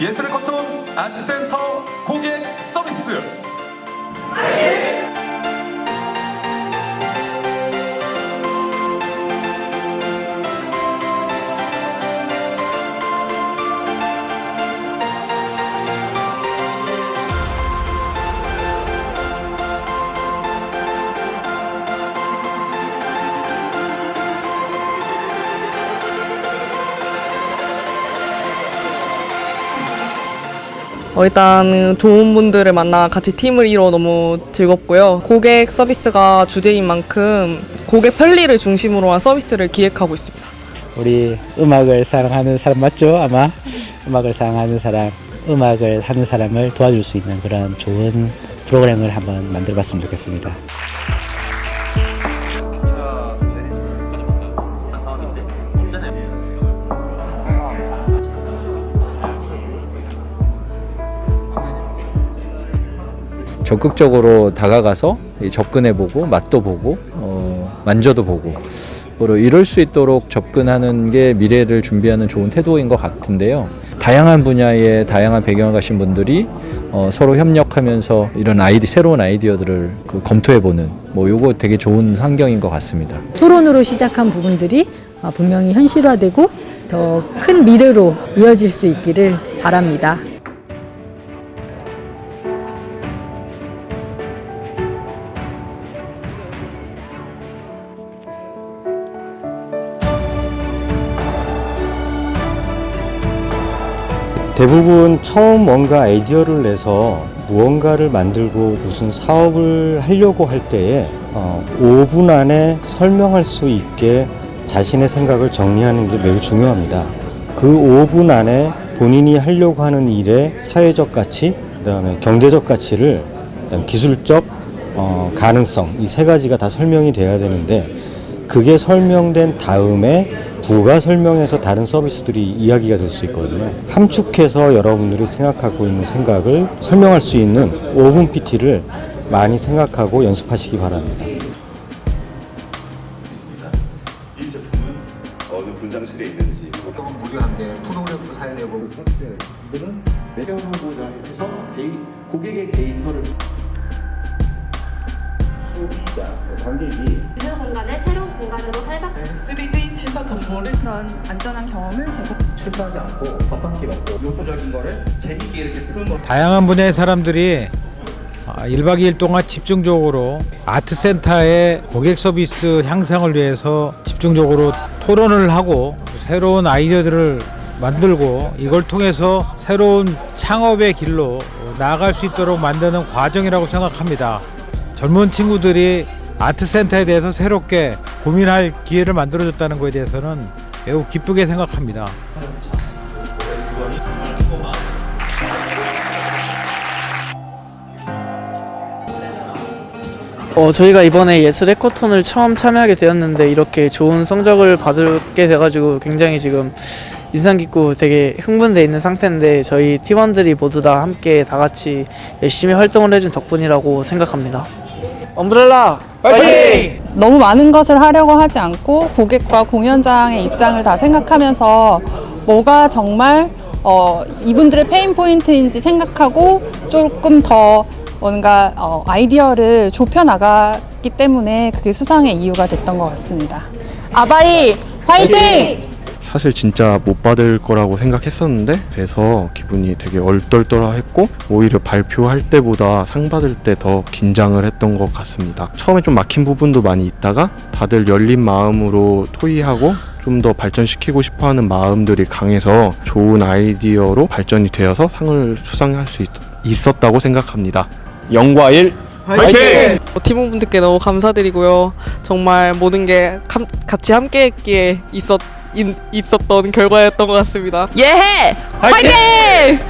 예술의 커튼 아트센터 고객 서비스. 어, 일단 좋은 분들을 만나 같이 팀을 이뤄 너무 즐겁고요. 고객 서비스가 주제인 만큼 고객 편리를 중심으로 한 서비스를 기획하고 있습니다. 우리 음악을 사랑하는 사람 맞죠? 아마 음악을 사랑하는 사람, 음악을 하는 사람을 도와줄 수 있는 그런 좋은 프로그램을 한번 만들어봤으면 좋겠습니다. 적극적으로 다가가서 접근해보고 맛도 보고 어, 만져도 보고 그리고 이럴 수 있도록 접근하는 게 미래를 준비하는 좋은 태도인 것 같은데요. 다양한 분야의 다양한 배경을 가신 분들이 어, 서로 협력하면서 이런 아이디 새로운 아이디어들을 그 검토해보는 뭐 요거 되게 좋은 환경인 것 같습니다. 토론으로 시작한 부분들이 어, 분명히 현실화되고 더 큰 미래로 이어질 수 있기를 바랍니다. 대부분 처음 뭔가 아이디어를 내서 무언가를 만들고 무슨 사업을 하려고 할 때에 어, 5분 안에 설명할 수 있게 자신의 생각을 정리하는 게 매우 중요합니다. 그 5분 안에 본인이 하려고 하는 일의 사회적 가치, 그다음에 경제적 가치를 기술적 어, 가능성 이 세 가지가 다 설명이 돼야 되는데 그게 설명된 다음에 부가 설명해서 다른 서비스들이 이야기가 될 수 있거든요. 함축해서 여러분들이 생각하고 있는 생각을 설명할 수 있는 5분 PT를 많이 생각하고 연습하시기 바랍니다. 이 제품은 어느 분장실에 있는지 조금 무료한데 프로그램도 사야 되고 이거는 매겨보고자 해서 데이, 고객의 데이터를 소비자 관객이 그 공간을 새로운 공간으로 탈박 3D 시사 정보를 그런 안전한 경험을 제공. 실수하지 않고 버텀키 받고 요소적인 거를 재미있게 이렇게 푸는 거 다양한 분야의 사람들이 1박 2일 동안 집중적으로 아트센터의 고객 서비스 향상을 위해서 집중적으로 토론을 하고 새로운 아이디어들을 만들고 이걸 통해서 새로운 창업의 길로 나아갈 수 있도록 만드는 과정이라고 생각합니다. 젊은 친구들이 아트센터에 대해서 새롭게 고민할 기회를 만들어줬다는 것에 대해서는 매우 기쁘게 생각합니다. 어, 저희가 이번에 예술 에코톤을 처음 참여하게 되었는데 이렇게 좋은 성적을 받게 돼가지고 굉장히 지금 인상 깊고 되게 흥분돼 있는 상태인데 저희 팀원들이 모두 다 함께 다 같이 열심히 활동을 해준 덕분이라고 생각합니다. 엄브렐라 파이팅! 너무 많은 것을 하려고 하지 않고 고객과 공연장의 입장을 다 생각하면서 뭐가 정말 어, 이분들의 페인 포인트인지 생각하고 조금 더 뭔가 어, 아이디어를 좁혀 나갔기 때문에 그게 수상의 이유가 됐던 것 같습니다. 아바이 화이팅! 사실 진짜 못 받을 거라고 생각했었는데 그래서 기분이 되게 얼떨떨했고 오히려 발표할 때보다 상 받을 때 더 긴장을 했던 것 같습니다. 처음에 좀 막힌 부분도 많이 있다가 다들 열린 마음으로 토의하고 좀더 발전시키고 싶어 하는 마음들이 강해서 좋은 아이디어로 발전이 되어서 상을 수상할 수 있, 있었다고 생각합니다. 영과일 화이팅! 어, 팀원분들께 너무 감사드리고요. 정말 모든 게 감- 같이 함께 했기에 있었 있, 있었던 결과였던 것 같습니다. 예! 화이팅!